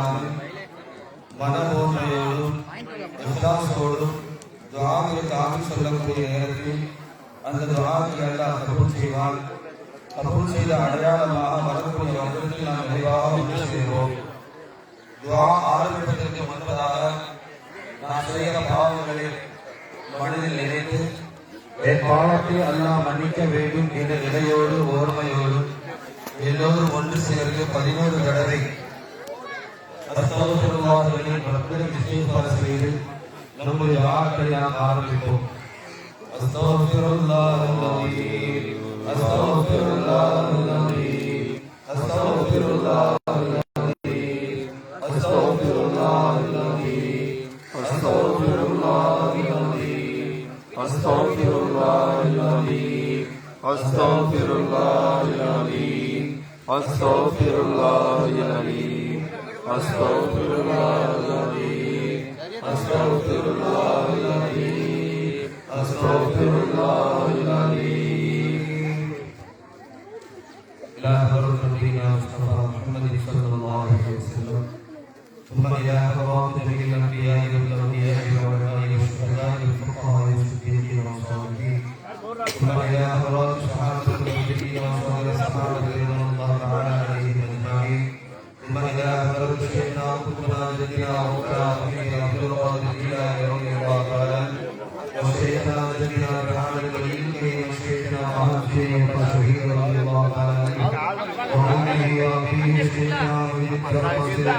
இல்லாமல் மனபோன்மையோடும் இஸ்லாசோடும் துவாமிற்காக ஆமி சொல்லக்கூடிய நேரத்தில் அந்த துவாவை அல்லாஹ் கபூல் செய்வான் கபூல் செய்த அடையாளமாக வரக்கூடிய வருடத்தில் நாம் விரைவாக ஒன்று செய்வோம். துவா ஆரம்பிப்பதற்கு முன்பதாக நான் செய்கிற பாவங்களை மனதில் நினைத்து என் பாவத்தை அல்லாஹ் மன்னிக்க வேண்டும் என்ற நிலையோடு ஓர்மையோடு எல்லோரும் ஒன்று சேர்ந்து பதினோரு தடவை செய்து நம்முடைய வாக்களை நாம் ஆரம்பிப்போம். அஸ்தகுஃபிருல்லாஹல் அலீம் அஸ்தகுஃபிருல்லாஹல் அலீம் அஸ்தகுஃபிருல்லாஹல் அலீம் அஸ்தகுஃபிருல்லாஹல் அலீம் அஸ்தகுஃபிருல்லாஹல் அலீம் அஸ்தகுஃபிருல்லாஹல் அலீம் அஸ்தகுஃபிருல்லாஹல் அலீம் அஸ்தகுஃபிருல்லாஹல் அலீம் Estağfurullah العظيم Estağfurullah العظيم Estağfurullah العظيم ఇద్దరు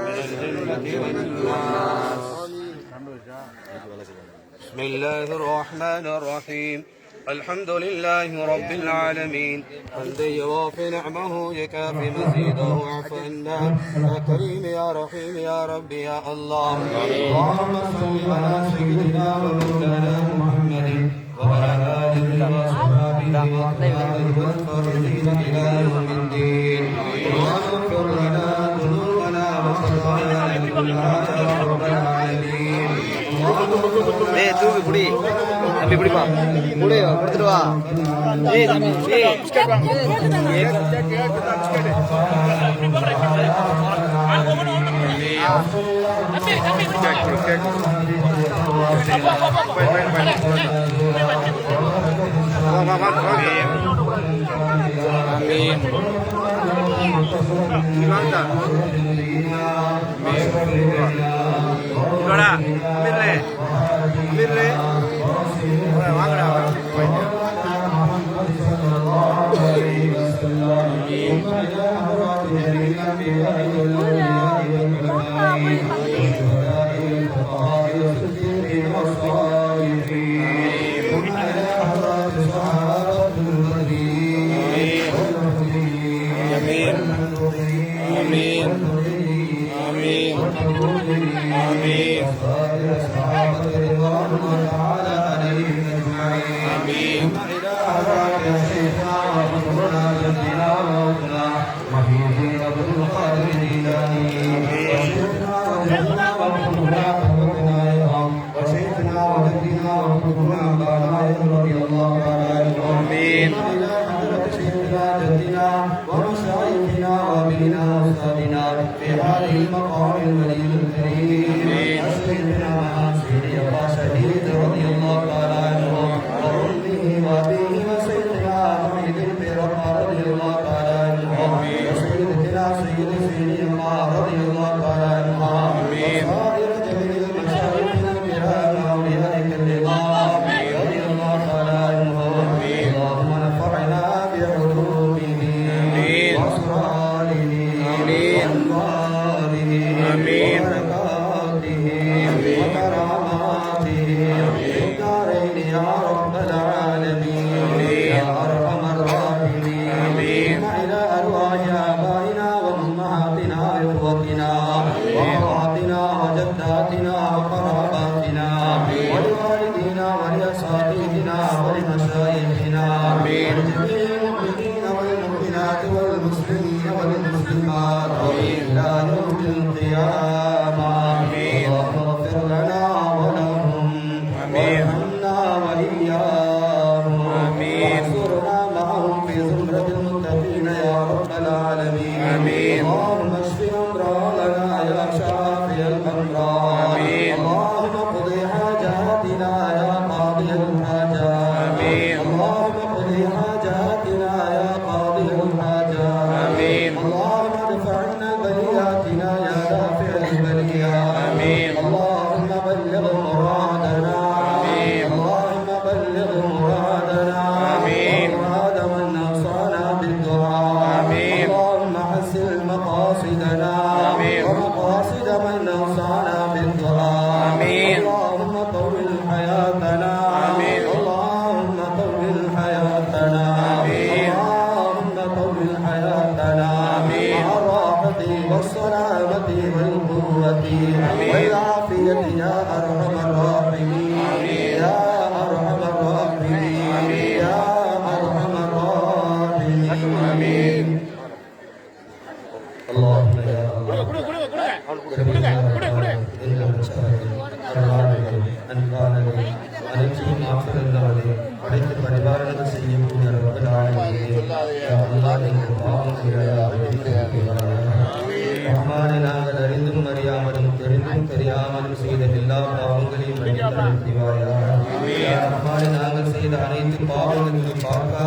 بسم الله الرحمن الرحيم. الحمد لله رب العالمين. حمدا يوافي نعمه يكافي مزيده واعف عنا. يا كريم يا رحيم يا ربي يا الله. اللهم صل على سيدنا ومولانا محمد وعلى آله وصحبه والفرجين إلى يوم الدين. ஏ தூக்கு பிடி வா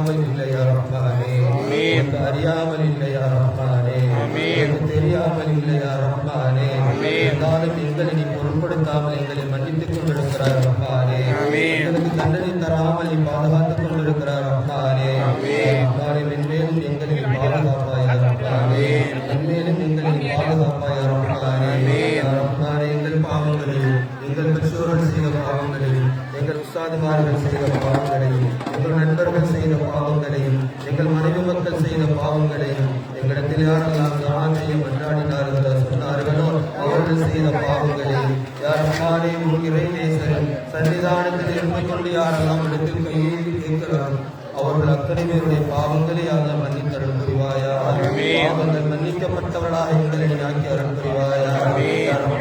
அறியாமல் இல்லை யாரப்பானே உனக்கு அறியாமல் இல்லை யாரப்பானே உனக்கு தெரியாமல் இல்லை யாரப்பானே இருந்தாலும் எங்களை நீ பொருட்படுத்தாமல் இல்லை இருக்கிறார் அவர்கள் அத்தனை பேருடைய பாவங்களை அந்த மன்னித்தருள் புரிவாயா பாவங்கள் மன்னிக்கப்பட்டவர்களாக எங்களை ஆக்கி அருள் புரிவாயா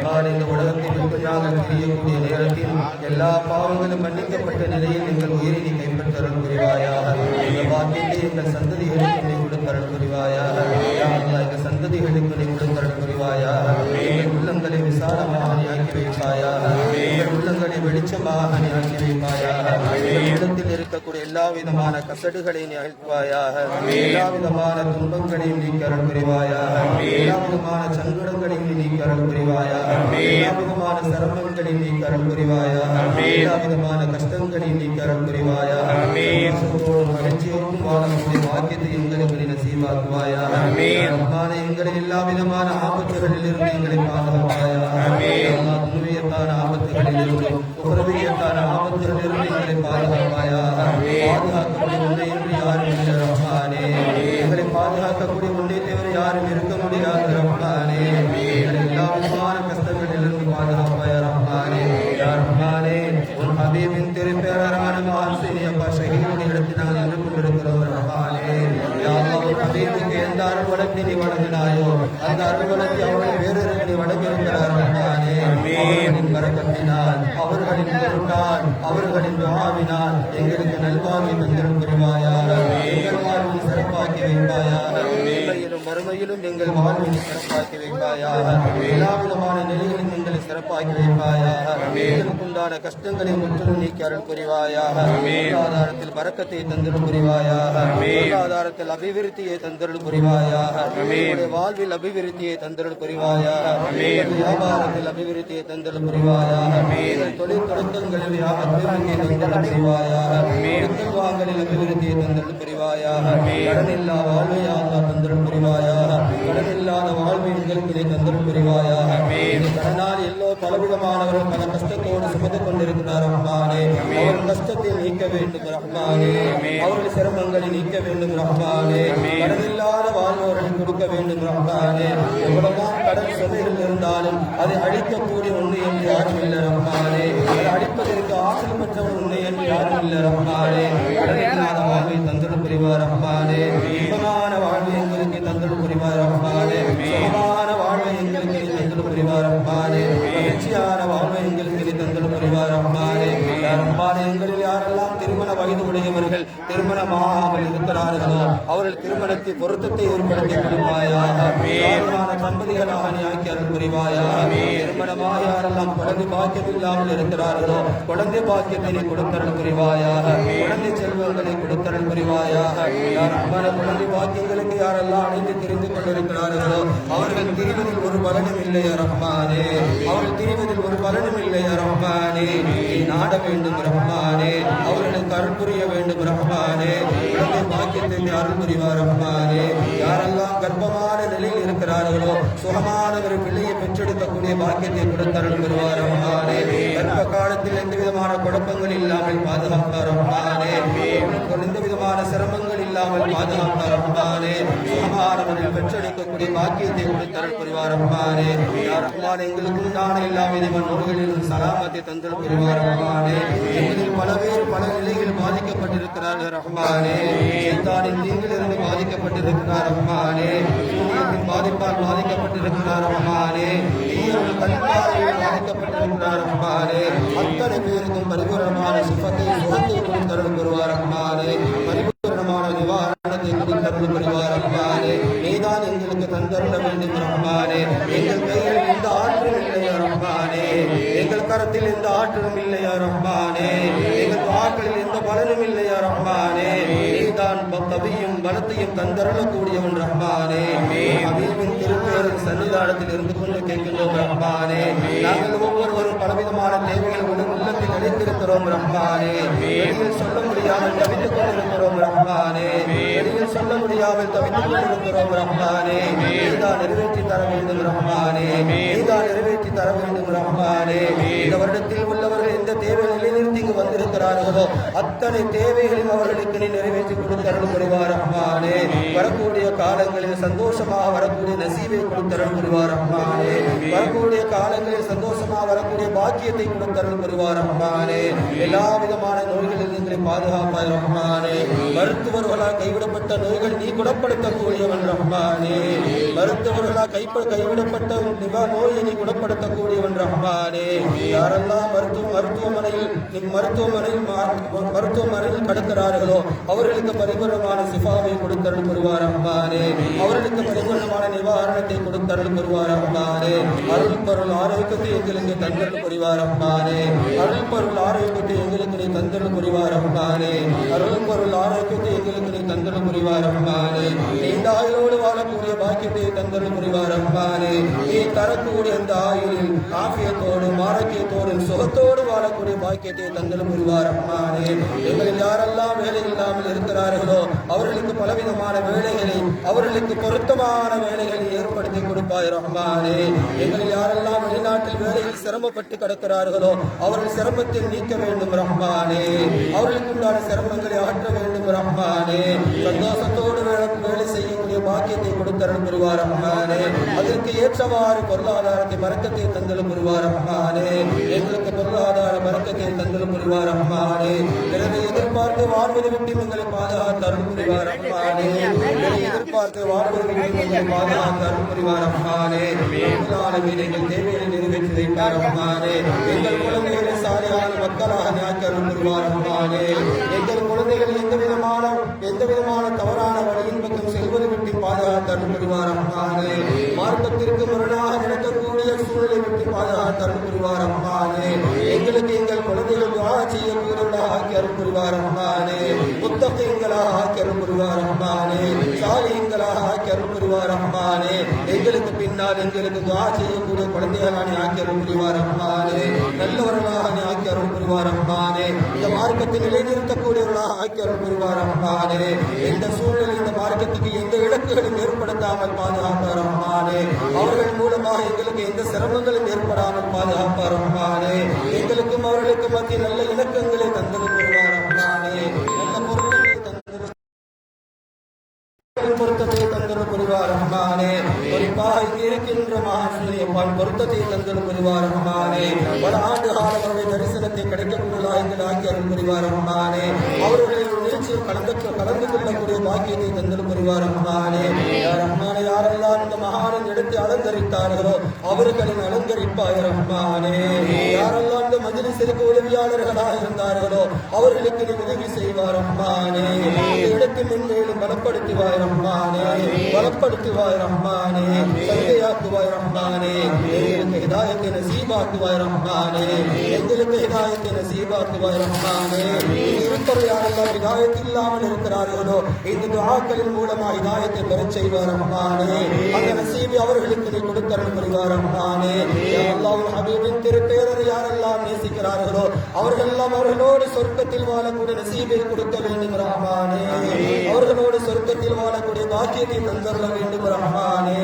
நான் இந்த உலகத்தை விட்டு நாங்கள் தெரியக்கூடிய நேரத்தில் எல்லா பாவங்களும் மன்னிக்கப்பட்ட நிலையில் எங்கள் உயிரை நீ கைப்பற்றருள் புரிவாயா இந்த வாக்கியத்தை எங்கள் சந்ததிகளுக்கு நீ கொடுத்தருள் புரிவாயா எங்கள் சந்ததிகளுக்கு நீ கொடுத்தருள் புரிவாயா உள்ளங்களை விசாலமாக நீ வைப்பாயா? உள்ளங்களை வெளிச்சமாக நீ வைப்பாயா? இருக்கக்கூடிய எல்லா விதமான கசடுகளை நீ அழிப்பாயாக. எல்லா விதமான துன்பங்களையும் நீ கரல் புரிவாயாக எல்லா விதமான சங்கடங்களையும் நீ கரல் புரிவாயாக எல்லா விதமான சிரமங்களையும் நீ கரல் புரிவாயாக எல்லா விதமான கஷ்டங்களையும் நீ கரல் புரிவாயாக மகிழ்ச்சியோடும் வாழக்கூடிய வாக்கியத்தை எங்களுக்கு நீ எங்களை எல்லா விதமான ஆபத்துகளில் இருந்து எங்களை பாதுகாப்பாயாக. ஆபத்துகளில் இருந்தும் யாரும் இருக்க முடியாது ரஹ்மானே. எல்லா விதமான கஷ்டங்களிலிருந்து பாதுகாப்பாய் ரஹ்மானே. ரஹ்மானே உன் ஹபீபின் திருப்பேரான மாசினி அப்பா ஷஹீதின் இடத்தினால் இருந்து கொண்டிருக்கிறோம் ரஹ்மானே. ஹபீபுக்கு எந்த அருள்வளத்தை நீ வழங்கினாயோ அந்த அருள்வளத்தை அவர்கள் வேறொரு நீ வழங்கியிருக்கிறார் ரஹ்மானே. வரக்கத்தினால் அவர்களின் பொருட்டால் அவர்களின் துவாவினால் எங்களுக்கு நல்வாகி தந்திரம் புரிவாயார் சிறப்பாக்கி வைப்பாயார் மறுமையிலும் எங்கள் வாழ்வை சிறப்பாக்கி வைப்பாயா எல்லா விதமான நிலைகளிலும் எங்களை சிறப்பாகி வைப்பாயாக எங்களுக்குண்டான கஷ்டங்களை முற்றிலும் நீக்கி அருள் புரிவாயாக பொருளாதாரத்தில் பறக்கத்தை தந்திரம் புரிவாயாக பொருளாதாரத்தில் அபிவிருத்தியை தந்திரல் புரிவாயாக வாழ்வில் அபிவிருத்தியை தந்திரல் புரிவாயாக வியாபாரத்தில் அபிவிருத்தியை தந்திரல் புரிவாயாக தொழில் தொடக்கங்களில் அபிவிருத்தியை தந்திரல் புரிவாயாக வாங்கலில் அபிவிருத்தியை தந்திரல் புரிவாயாக கடனில்லா இல்லா வாழ்வை தந்திரல் புரிவாயாக கடனில்லாத வாழ்வை எங்களுக்கு தந்திரல் புரிவாயாக கடனால் எல்லோரும் பலவிதமானவர்கள் பல கஷ்டத்தோடு சுமந்து கொண்டிருக்கிறார் ரஹ்மானே. அவர் கஷ்டத்தை நீக்க வேண்டும் ரஹ்மானே. அவர்கள் சிரமங்களை நீக்க வேண்டும் ரஹ்மானே. கடன் இல்லாத வாழ்வோர்களை கொடுக்க வேண்டும் ரஹ்மானே. எவ்வளவுதான் கடன் சுமைகள் இருந்தாலும் அதை அழிக்கக்கூடிய உண்மை என்று யாரும் இல்லை ரஹ்மானே. அதை அழிப்பதற்கு ஆற்றல் பெற்றவர் உண்மை என்று யாரும் இல்லை ரஹ்மானே. கடன் இல்லாத வாழ்வை தந்திரம் புரிவார் ரஹ்மானே. திருமணமாகாமல் இருக்கிறார்களோ அவர்கள் திருமணத்தை பொருத்தத்தை ஏற்படுத்தி கொடுப்பாயாக தம்பதிகளாக ஆக்கி அருள் புரிவாயாக. திருமணமாக யாரெல்லாம் குழந்தை பாக்கியம் இல்லாமல் இருக்கிறார்களோ குழந்தை பாக்கியத்தை நீ கொடுத்தருள் புரிவாயாக. குழந்தை செல்வங்களை கொடுத்தருள் புரிவாயாக. யாரமான குழந்தை பாக்கியங்களுக்கு யாரெல்லாம் அழைத்து தெரிந்து கொண்டிருக்கிறார்களோ அவர்கள் திரிவதில் ஒரு பலனும் இல்லை ரஹ்மானே. அவர்கள் திரிவதில் ஒரு பலனும் இல்லை ரஹ்மானே. நீ நாட வேண்டும் ரஹ்மானே. அவர்களுக்கு அருள் புரிய வேண்டும் ரஹ்மானே. குழந்தை அருள் புரிவார் ரஹ்மானே யாரெல்லாம் கர்ப்பமான நிலையில் இருக்கிறார்களோ சுகமான ஒரு பிள்ளையை பெற்றெடுக்கக்கூடிய பாக்கியத்தை கொடுத்தருள் புரிவார் ரஹ்மானே கர்ப்ப காலத்தில் எந்த விதமான குழப்பங்கள் இல்லாமல் பாதுகாப்பார் ரஹ்மானே எந்த விதமான சிரமங்கள் இல்லாமல் பாதுகாப்பார் ரஹ்மானே. சுகமான முறையில் பாக்கியத்தை கொடுத்தார் புரிவார் ரஹ்மானே. யா ரஹ்மானே எங்களுக்கு உண்டான எல்லா விதமான நோய்களிலும் சலாமத்தை தந்தல் புரிவார் ரஹ்மானே. எங்களில் பல பேர் பல நிலைகளில் பாதிக்கப்பட்டிருக்கிறார்கள் ரஹ்மானே. சைத்தானின் தீங்கிலிருந்து பாதிக்கப்பட்டிருக்கிறார் ரஹ்மானே. சூரியத்தின் பாதிப்பால் பாதிக்கப்பட்டிருக்கிறார் ரஹ்மானே. பாதிக்கப்பட்டிருக்கிறார் ரஹ்மானே. அத்தனை பேருக்கும் பரிபூரணமான சுபத்தை சுகத்தை கொடுத்தருள் புரிவார் ரஹ்மானே பரிபூரணமான நிவாரணத்தை கொடுத்தருள் புரிவார் ரஹ்மானே நீதான் எங்களுக்கு தந்தருள வேண்டும் ரஹ்மானே எங்கள் கையில் எந்த ஆற்றலும் இல்லையா ரம்பானே எங்கள் கரத்தில் எந்த ஆற்றலும் இல்லையா ரம்பானே எங்கள் வாக்களில் எந்த பலனும் இல்லையா ரம்பானே நீதான் பத்தவையும் பலத்தையும் தந்தருளக்கூடியவன் ரம்பானே அபீபின் திருப்பேரின் சன்னிதானத்தில் இருந்து கொண்டு கேட்கின்றோம் ரஹ்மானே நாங்கள் ஒவ்வொருவரும் பலவிதமான தேவைகள் உடன் உள்ளத்தில் நினைத்திருக்கிறோம் ரஹ்மானே வெளியில் சொல்ல முடியாமல் தவித்துக் கொண்டிருக்கிறோம் ரஹ்மானே வெளியில் சொல்ல முடியாமல் தவித்துக் கொண்டிருக்கிறோம் ரஹ்மானே நீதான் நிறைவேற்றி தர வேண்டும் ரஹ்மானே நீதான் நிறைவேற்றி தர வேண்டும் ரஹ்மானே இந்த வருடத்தில் உள்ளவர்கள் எந்த தேவை நிலைநிறுத்தி வந்திருக்கிறார்களோ அத்தனை தேவைகளையும் அவர்களுக்கு நீ நிறைவேற்றி கொடுத்தருள் புரிவார் ரஹ்மானே வரக்கூடிய காலங்களில் சந்தோஷமாக வரக்கூடிய நசீவை கொடுத்தருள் புரிவார் ரஹ்மானே வரக்கூடிய காலங்களில் சந்தோஷமாக வரக்கூடிய பாக்கியத்தை கொடுத்தருள் புரிவார் ரஹ்மானே எல்லா விதமான நோய்களில் எங்களை பாதுகாப்பாய் ரஹ்மானே. மருத்துவர்களால் கைவிடப்பட்ட நோய்கள் நீ குணப்படுத்தக்கூடியவன் ரஹ்மானே. மருத்துவர்களால் கைப்ப கைவிடப்பட்ட நிவா நோயினை நீ குணப்படுத்தக்கூடியவன் ரஹ்மானே. யாரெல்லாம் மருத்துவ மருத்துவமனையில் நீ மருத்துவமனையில் மருத்துவமனையில் கடக்கிறார்களோ அவர்களுக்கு பரிபூர்ணமான சிஃபாவை கொடுத்தருள் புரிவார் ரஹ்மானே. அவர்களுக்கு பரிபூர்ணமான நிவாரணத்தை கொடுத்தருள் புரிவார் ரஹ்மானே. அருள் பொருள் ஆரோக்கியத்தை எங்களுக்கு தந்தருள் புரிவார் ரஹ்மானே. அருள் பொருள் ஆரோக்கியத்தை எங்களுக்கு நீ தந்தருள் புரிவார் ரஹ்மானே. அருள் பொருள் ஆரோக்கியத்தை எங்களுக்கு நீ தந்தருள் புரிவார் ரஹ்மானே. நீண்ட ஆயுளோடு வாழக்கூடிய பாக்கியத்தை தந்தருள் புரிவார் நீ தரக்கூடிய அந்த ஆயுளில் ஆபியத்தோடு ஆரோக்கியத்தோடு சுகத்தோடு வாழக்கூடிய பாக்கியத்தை தந்தருள் புரிவார் ரஹ்மானே எங்களில் யாரெல்லாம் வேலை இல்லாமல் இருக்கிறார்களோ அவர்களுக்கு பலவிதமான வேலைகளை அவர்களுக்கு பொருத்தமான வேலைகளை ஏற்படுத்தி கொடுப்பாய் ரஹ்மானே. எங்களில் யாரெல்லாம் வெளிநாட்டில் வேலையில் சிரமப்பட்டு கிடக்கிறார்களோ அவர்கள் சிரமத்தில் நீக்க வேண்டும் ரஹ்மானே. அவர்களுக்கு உண்டான சிரமங்களை ஆற்ற வேண்டும் ரஹ்மானே. சந்தோஷத்தோடு வேலை செய்யும் பாக்கியத்தை கொடுத்தருள் புரிவார் ரஹ்மானே அதற்கு ஏற்றவாறு பொருளாதாரத்தை மறக்கத்தை தந்தலும் புரிவார் ரஹ்மானே எங்களுக்கு பொருளாதார மறக்கத்தை தந்தலும் புரிவார் ரஹ்மானே பிறகு எதிர்பார்த்து வாழ்வதை விட்டு எங்களை பாதுகாத்தரும் அருள் புரிவார் ரஹ்மானே எதிர்பார்த்து வாழ்வதை விட்டு எங்களை பாதுகாத்தரும் அருள் புரிவார் ரஹ்மானே எங்கள் தேவையை நிறைவேற்றி வைப்பார் ரஹ்மானே எங்கள் குழந்தைகளை சாலையான மக்களாக நாக்கி அருள் புரிவார் ரஹ்மானே எங்கள் குழந்தைகள் எந்த விதமான எந்த விதமான தவறான வழியின் பக்கம் செல்வது விட்டு பாதுகாத்து அருள் மார்க்கத்திற்கு முரணாக நடக்கக்கூடிய சூழலை விட்டு பாதுகாத்து அருள் எங்களுக்கு எங்கள் குழந்தைகள் துவா செய்யக்கூடியவர்களாக ஆக்கி அருள் புரிவார் முத்தகைங்களாக ஆக்கி அருள் புரிவார் சாலியங்களாக ஆக்கி அருள் புரிவார் எங்களுக்கு பின்னால் எங்களுக்கு துவா செய்யக்கூடிய குழந்தைகளாக நீ ஆக்கி அருள் புரிவார் நல்லவர்களாக நீ ஆக்கி அருள் புரிவார் இந்த மார்க்கத்தை நிலைநிறுத்தக்கூடியவர்களாக ஆக்கி அருள் புரிவார் ரஹ்மானே எந்த சூழ்நிலை இந்த மார்க்கத்துக்கு எந்த இலக்குகளும் ஏற்படுத்தாமல் பாதுகாப்பார் ரஹ்மானே. அவர்கள் மூலமாக எங்களுக்கு எந்த சிரமங்களும் ஏற்படாமல் பாதுகாப்பார் ரஹ்மானே. எங்களுக்கும் அவர்களுக்கு மத்திய நல்ல இலக்கங்களை தந்தது புரிவார் ரஹ்மானே. நல்ல பொருட்களை தந்தது பொருத்தத்தை தந்தது புரிவார் ரஹ்மானே. குறிப்பாக இங்கே இருக்கின்ற மகாசுரியப்பான் பொருத்தத்தை தந்தது புரிவார் ரஹ்மானே. பல ஆண்டு காலம் அவருடைய தரிசனத்தை கிடைக்கக்கூடியதாக எங்கள் ஆக்கி அருள் புரிவார் ரஹ்மானே. அவர்களுடைய நிகழ்ச்சியில் கலந்து கலந்து கொள்ளக்கூடிய பாக்கியத்தை தந்தது புரிவார் ரஹ்மானே ரஹ்மானே யாரெல்லாம் இந்த மகானின் எடுத்து அலங்கரித்தார்களோ அவர்களின் அலங்கரிப்பாய் ரஹ்மானே. யாரெல்லாம் இந்த மஜ்லிஸிற்கு உதவியாளர்களாக இருந்தார்களோ அவர்களுக்கு நீ உதவி செய்வார் ரஹ்மானே. இந்த இடத்தில் மென்மேலும் பலப்படுத்துவாய் ரஹ்மானே. பலப்படுத்துவாய் ரஹ்மானே. சந்தையாக்குவாய் ரஹ்மானே. எங்களுக்கு ஹிதாயத்தை நசீபாக்குவாய் எங்களுக்கு ஹிதாயத்தை நசீபாக்குவாய் ரஹ்மானே. இருப்பவர் யாரெல்லாம் ஹிதாயத் இல்லாமல் இருக்கிறார்களோ இந்த துஆக்களின் மூலமா ஹிதாயத்தை பெறச் செய்வார் அந்த நசீபை அவர்களுக்கு நீ கொடுத்தருள் புரிவார் அல்லாஹ் ஹபீபின் திருப்பேரர் யாரெல்லாம் நேசிக்கிறார்களோ அவர்கள் எல்லாம் அவர்களோடு சொர்க்கத்தில் வாழக்கூடிய நசீபை கொடுக்க வேண்டும் ரஹ்மானே. அவர்களோடு சொர்க்கத்தில் வாழக்கூடிய பாக்கியத்தை தந்தருள வேண்டும் ரஹ்மானே.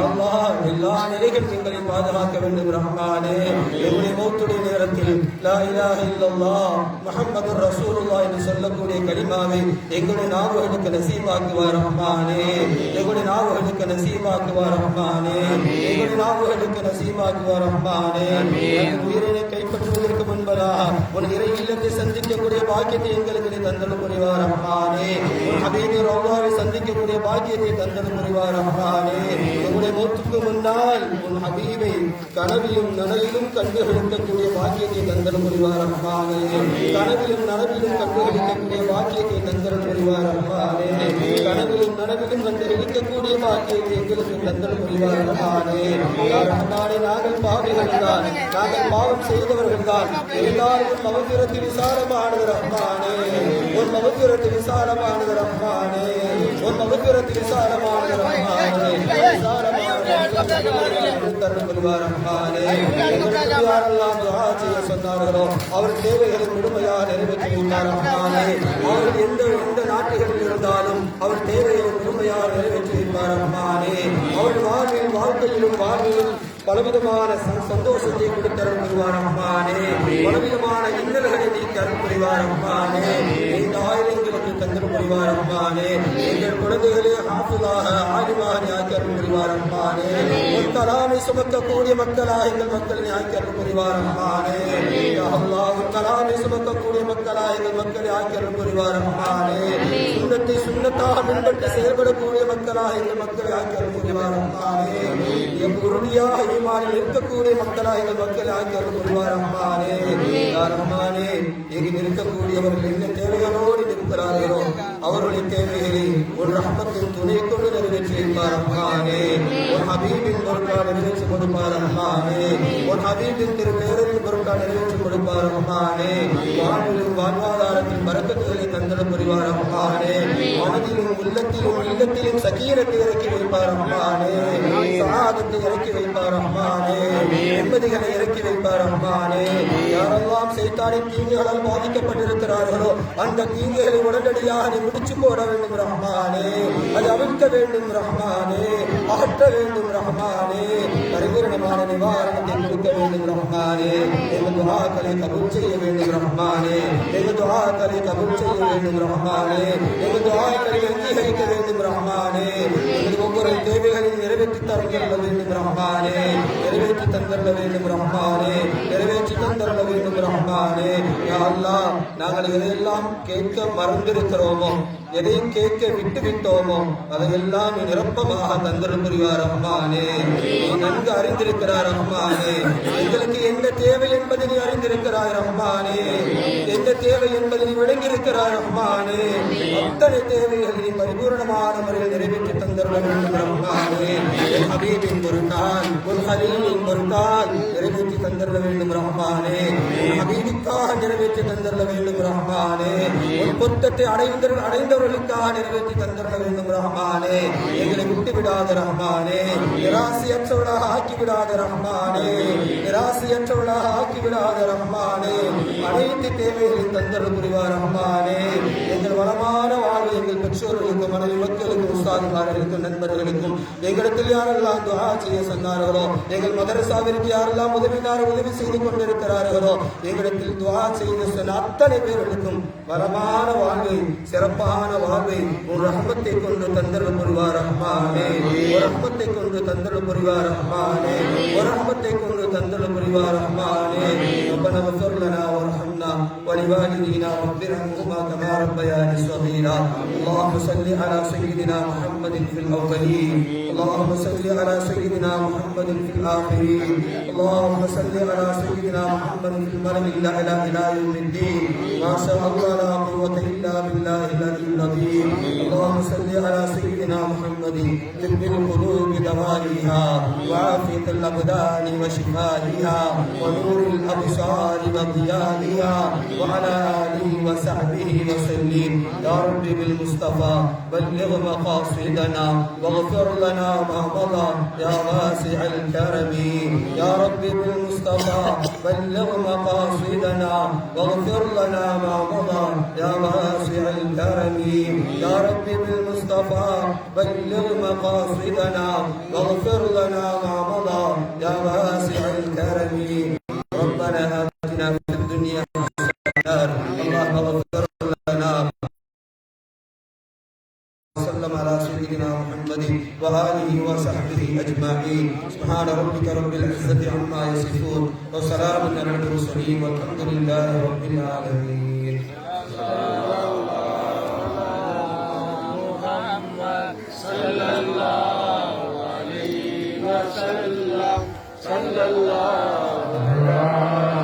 அல்லாஹ் எல்லா நிலைகளும் எங்களை பாதுகாக்க வேண்டும் ரஹ்மானே. எங்களுடைய மௌத்துடைய நேரத்தில் லா இலாஹ இல்லல்லாஹ் முஹம்மது ரசூலுல்லாஹ் என்று சொல்லக்கூடிய கலிமாவை எங்களுடைய நாவுகளுக்கு நசீபாக்குவார் ரஹ்மானே. எங்களுடைய நாவுகளுக்கு நசீபாக்குவார் ரஹ்மானே. எங்களுடைய நாவுகளுக்கு நசீபாக்குவார் ரஹ்மானே. உயிரினை பெற்றுவதற்கு முன்பதாக உன் இறை இல்லத்தை சந்திக்கக்கூடிய பாக்கியத்தை எங்களுக்கு நீ தந்தல் புரிவார் அம்மானே. உன் ஹபீபி ரவுலாவை சந்திக்கக்கூடிய பாக்கியத்தை தந்தல் புரிவார் அம்மானே. எங்களுடைய முன்னால் உன் ஹபீபை கனவிலும் நனவிலும் கண்டுகளிக்கக்கூடிய பாக்கியத்தை தந்தரம் புரிவார் கனவிலும் நனவிலும் கண்டுகளிக்கக்கூடிய பாக்கியத்தை தந்தரம் புரிவார் கனவிலும் நனவிலும் கண்டுகளிக்கக்கூடிய பாக்கியத்தை எங்களுக்கு தந்தரம் புரிவார் ரஹ்மானே நாங்கள் பாவிகள் தான். நாங்கள் பாவம் செய்தவர்கள் தான். எல்லாரும் மகத்திரத்து விசாலமானது ரஹ்மானே உன் மகத்திரத்து விசாலமானது ரஹ்மானே உன் மகத்திரத்து விசாலமானது ரஹ்மானே யாரெல்லாம் துஆ செய்ய சொன்னார்களோ அவர் தேவைகளை முழுமையாக நிறைவேற்றி வைத்தார் ரஹ்மானே அவர் எந்த எந்த நாட்டுகளில் இருந்தாலும் அவர் தேவையை முழுமையாக நிறைவேற்றி வைப்பார் ரஹ்மானே அவர்கள் வாழ்வில் வாழ்க்கையிலும் வாழ்விலும் பலவிதமான ச- சந்தோஷத்தை கொடுத்தருள் புரிவார் அம்மானே பலவிதமான இன்னல்களை நீக்கி தரும் புரிவார் அம்மானே புரிவார் அம்மானே எங்கள் குழந்தைகளே ஹாஃபிலாக ஆலிமாக ஆக்கி புரிவார் அம்மானே உன் சுமக்கக்கூடிய மக்களாக எங்கள் மக்களை ஆக்கி புரிவார் அம்மானே அல்லாஹ் உன் சுமக்கக்கூடிய மக்களாக எங்கள் மக்களை ஆக்கி புரிவார் அம்மானே சுண்ணத்தை சுண்ணத்தாக பின்பற்றி செயல்படக்கூடிய மக்களாக எங்கள் மக்களை ஆக்கி புரிவார் அம்மானே எம் உறுதியாக ஈமானில் இருக்கக்கூடிய மக்களாக எங்கள் மக்களை புரிவார் ரஹ்மானே இருக்கக்கூடியவர்கள் என்ன தேவைகளோடு இருக்கிறார்களோ அவருடைய தேவைகளை ஒரு ரஹ்மத்தின் துணை கொண்டு நிறைவேற்றி வைப்பார் ஒரு ஹபீபின் பொருட்கா நிறைவேற்றி கொடுப்பார் அம்மானே ஒரு ஹபீபின் திரு பேரின் பொருட்கா நிறைவேற்றி கொடுப்பார் அம்மானே வாழ்விலும் வாழ்வாதாரத்தில் தந்தடம் புரிவார் அம்மானே. மனதிலும் உள்ளத்திலும் இல்லத்திலும் சக்கீரத்தை இறக்கி வைப்பார் அம்மானே. சாதத்தை இறக்கி வைப்பார் அம்மானே. நிம்மதிகளை இறக்கி வைப்பார் அம்மானே. யாரெல்லாம் சைத்தானின் தீங்குகளால் பாதிக்கப்பட்டிருக்கிறார்களோ அந்த தீங்குகளை உடனடியாக நீ முடிச்சு போட வேண்டும் ரஹ்மானே. அது அவிழ்க்க வேண்டும் ரஹ்மானே. அகற்ற வேண்டும் ரஹ்மானே. பரிபூரணமான நிவாரணத்தை கொடுக்க வேண்டும் ரஹ்மானே. எங்கள் துகாக்களை கபூல் செய்ய வேண்டும் ரஹ்மானே. எங்கள் துகாக்களை கபூல் செய்ய வேண்டும் வேண்டும் ரஹ்மானே எங்கள் துஆக்களை அங்கீகரிக்க வேண்டும் ரஹ்மானே ஒவ்வொரு தேவைகளையும் நிறைவேற்றி தரங்கல்ல வேண்டும் ரஹ்மானே நிறைவேற்றி தந்தரல வேண்டும் ரஹ்மானே நிறைவேற்றி தந்தரல வேண்டும் ரஹ்மானே யா அல்லாஹ் நாங்கள் எதையெல்லாம் கேட்க மறந்திருக்கிறோமோ? எதை கேட்க விட்டு விட்டோமோ அதையெல்லாம் நிரப்பமாக தந்தரம் புரிவார் ரஹ்மானே நன்கு அறிந்திருக்கிறார் ரஹ்மானே. எங்களுக்கு எந்த தேவை என்பதை நீ அறிந்திருக்கிறாய் ரஹ்மானே. எந்த தேவை என்பதை நீ விளங்கியிருக்கிறாய் ரஹ்மானே. அத்தனை தேவைகள் நீ பரிபூர்ணமான முறையில் நிறைவேற்றி தந்தருள வேண்டும். ரஹ்மானே என் ஹபீபின் ஒரு நாள் ஒரு நிறைவேற்றி தந்தருள வேண்டும் ரஹ்மானே ஹபீபுக்காக நிறைவேற்றி தந்தருள வேண்டும் ரஹ்மானே பொருத்தத்தை அடைந்த அடைந்தவர்களுக்காக நிறைவேற்றி தந்தருள வேண்டும் ரஹ்மானே எங்களை விட்டு விடாத ரஹ்மானே நிராசையற்றவளாக ஆக்கி விடாத ரஹ்மானே நிராசையற்றவளாக ஆக்கி விடாத ரஹ்மானே அனைத்து தந்தருள் புரிவார் ரஹ்மானே. எங்கள் வளமான எங்கள் பெற்றோர்களுக்கும் மனைவி மக்களுக்கும் உஸ்தாதுமார்களுக்கும் நண்பர்களுக்கும் எங்களிடத்தில் யாரெல்லாம் துவா செய்ய சொன்னார்களோ எங்கள் மதரசாவிற்கு யாரெல்லாம் உதவினார் உதவி செய்து கொண்டிருக்கிறார்களோ எங்களிடத்தில் துவா செய்து சொன்ன அத்தனை பேர்களுக்கும் வரமான வாழ்வை சிறப்பான வாழ்வை ஒரு ரஹமத்தை கொண்டு தந்தரவு புரிவார் அம்மானே ஒரு ரஹமத்தை கொண்டு தந்தரவு புரிவார் அம்மானே ஒரு ரஹமத்தை கொண்டு தந்தரவு புரிவார் ரஹ்மானே ولوالدينا واغفر عنهما كما ربياني صغيرا اللهم صل على سيدنا محمد في الاولين اللهم صل على سيدنا محمد في الآخرين. اللهم صل على سيدنا محمد في الملأ الاعلى إلى يوم الدين. ما شاء الله لا قوة إلا بالله العلي العظيم. اللهم صل على سيدنا محمد طب القلوب دوائها وعافية الأبدان وشفائها ونور الأبصار وضيائها وعلى آله وصحبه وسلم. يا رب بالمصطفى بلغ مقاصدنا واغفر لنا ما مضى. يا واسع الكرم يا رب بالمصطفى بلغ مقاصدنا واغفر لنا ما مضى. يا واسع الكرم يا رب بالمصطفى بلغ مقاصدنا واغفر لنا ما مضى. يا واسع سيدنا محمد وآله وصحبه أجمعين. سبحان ربك رب العزة عما يصفون وسلام على المرسلين والحمد لله رب العالمين. صلى الله عليه وسلم صلى الله عليه وسلم